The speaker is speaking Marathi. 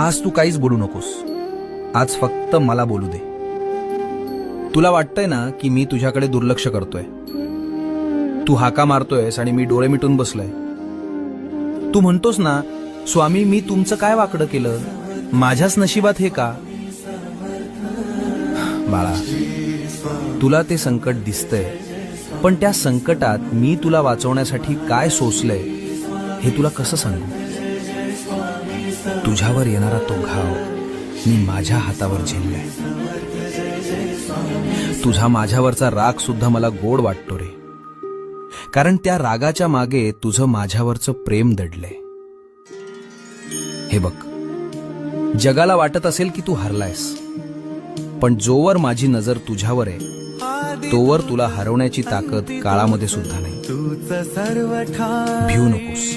आज तू काहीच बोलू नकोस. आज फक्त मला बोलू दे. तुला वाटतंय ना की मी तुझ्याकडे दुर्लक्ष करतोय? तू हाका मारतोयस आणि मी डोळे मिटून बसलोय. तू म्हणतोस ना स्वामी मी तुमचं काय वाकडं केलं? माझ्याच नशिबात हे का? बाळा तुला ते संकट दिसतंय पण त्या संकटात मी तुला वाचवण्यासाठी काय सोसलंय हे तुला कसं सांगू? तुझ्यावर येणारा तो घाव मी माझ्या हातावर झेललाय. तुझा माझ्यावरचा राग सुद्धा मला गोड वाटतो रे. कारण त्या रागाच्या मागे तुझं माझ्यावरचं प्रेम दडलंय. हे बघ जगाला वाटत असेल की तू हरलायस पण जोवर माझी नजर तुझ्यावर आहे तोवर तुला हरवण्याची ताकद काळामध्ये सुद्धा नाही. भिऊ नकोस.